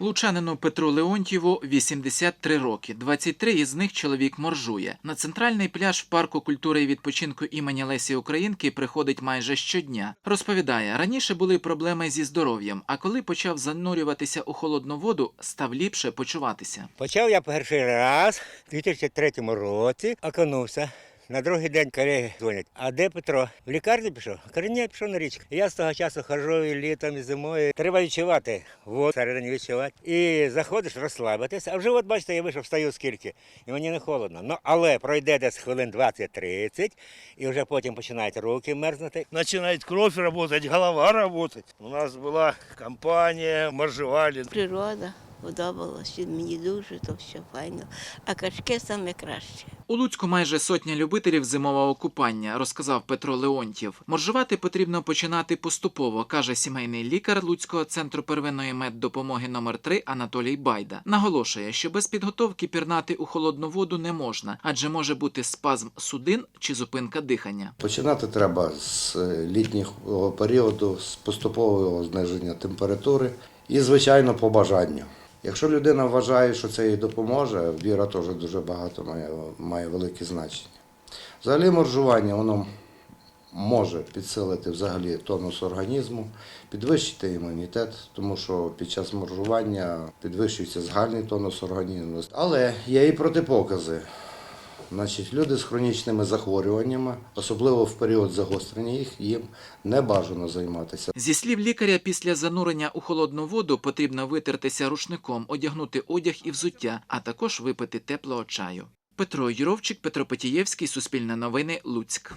Лучанину Петру Леонтьєву 83 роки. 23 із них чоловік моржує. На центральний пляж в парку культури і відпочинку імені Лесі Українки приходить майже щодня. Розповідає, раніше були проблеми зі здоров'ям, а коли почав занурюватися у холодну воду, став ліпше почуватися. Почав я перший раз у 2003 році, окунувся. На другий день колеги дзвонять. А де Петро? В лікарню пішов? Каже, ні, пішов на річку. Я з того часу ходжу і літом, і зимою. Треба відчувати. Воду всередині відчувати. І заходиш розслабитись. А вже от бачите, я вийшов, встаю скільки. І мені не холодно. Ну але пройде десь хвилин 20-30, і вже потім починають руки мерзнути. начинает кровь работать, голова работать. У нас была компания, моржевали. Природа подобалась, мені дуже, то все файно. А качки саме краще. У Луцьку майже сотня любителів зимового купання, розказав Петро Леонтьєв. Моржувати потрібно починати поступово, каже сімейний лікар Луцького центру первинної меддопомоги номер 3 Анатолій Байда. Наголошує, що без підготовки пірнати у холодну воду не можна, адже може бути спазм судин чи зупинка дихання. Починати треба з е, літнього періоду, з поступового зниження температури і, звичайно, по бажанню. Якщо людина вважає, що це їй допоможе, віра теж дуже багато має, має велике значення. Взагалі моржування воно може підсилити взагалі тонус організму, підвищити імунітет, тому що під час моржування підвищується загальний тонус організму. Але є і протипокази. Значить, люди з хронічними захворюваннями, особливо в період загострення їх, їм не бажано займатися. Зі слів лікаря, після занурення у холодну воду потрібно витертися рушником, одягнути одяг і взуття, а також випити теплого чаю. Петро Юровчик, Петро Потієвський, Суспільне новини, Луцьк.